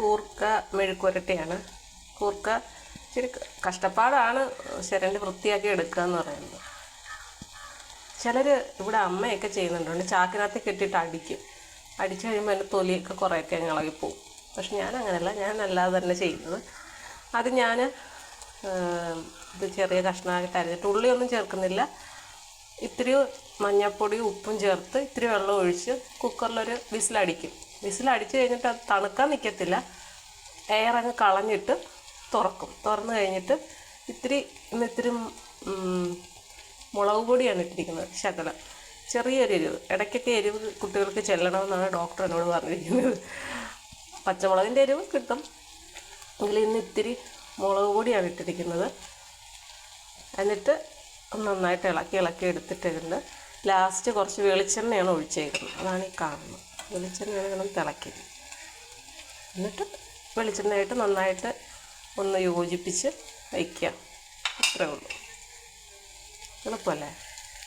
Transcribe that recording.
കൂർക്ക മെഴുക്കുരട്ടിയാണ് കൂർക്ക ഇച്ചിരി കഷ്ടപ്പാടാണ് ചിരണ്ടി വൃത്തിയാക്കി എടുക്കുക എന്ന് പറയുന്നത്. ചിലർ ഇവിടെ അമ്മയൊക്കെ ചെയ്യുന്നുണ്ട്. ചാക്കിനകത്ത് കെട്ടിയിട്ട് അടിക്കും. അടിച്ചു കഴിയുമ്പോൾ അതിന്റെ തൊലിയൊക്കെ കുറേയൊക്കെ അങ്ങ് ഇളകിപ്പോവും. പക്ഷെ ഞാൻ അങ്ങനെയല്ല ഞാൻ അല്ലാതെ തന്നെ ചെയ്യുന്നത്. അത് ഞാൻ ഇത് ചെറിയ കഷ്ണമായിട്ട് അരിഞ്ഞിട്ട് ഉള്ളിയൊന്നും ചേർക്കുന്നില്ല. ഇത്തിരി മഞ്ഞൾപ്പൊടി ഉപ്പും ചേർത്ത് ഇത്തിരി വെള്ളം ഒഴിച്ച് കുക്കറിലൊരു വിസിലടിക്കും. വിസിലടിച്ച് കഴിഞ്ഞിട്ട് അത് തണുക്കാൻ നിൽക്കത്തില്ല എയർ അങ്ങ് കളഞ്ഞിട്ട് തുറക്കും. തുറന്ന് കഴിഞ്ഞിട്ട് ഇത്തിരി ഇന്ന് ഇത്തിരി മുളക് പൊടിയാണ് ഇട്ടിരിക്കുന്നത് ശകലം. ചെറിയൊരു എരിവ്. ഇടയ്ക്കൊക്കെ എരിവ് കുട്ടികൾക്ക് ചെല്ലണമെന്നാണ് ഡോക്ടർ എന്നോട് പറഞ്ഞിരിക്കുന്നത്. പച്ചമുളകിന്റെ എരിവ് കിട്ടും. എങ്കിൽ ഇന്ന് ഇത്തിരി മുളക് പൊടിയാണ് ഇട്ടിരിക്കുന്നത്. എന്നിട്ട് നന്നായിട്ട് ഇളക്കി ഇളക്കി എടുത്തിട്ടുണ്ട്. ലാസ്റ്റ് കുറച്ച് വെളിച്ചെണ്ണയാണ് ഒഴിച്ചേക്കുന്നത്. അതാണ് ഈ കാണുന്നത്. വെളിച്ചെണ്ണയാണ് വേണം തിളക്കി എന്നിട്ട് വെളിച്ചെണ്ണയായിട്ട് നന്നായിട്ട് ഒന്ന് യോജിപ്പിച്ച് വയ്ക്കുക അത്രേ ഉള്ളൂ. എളുപ്പമല്ലേ?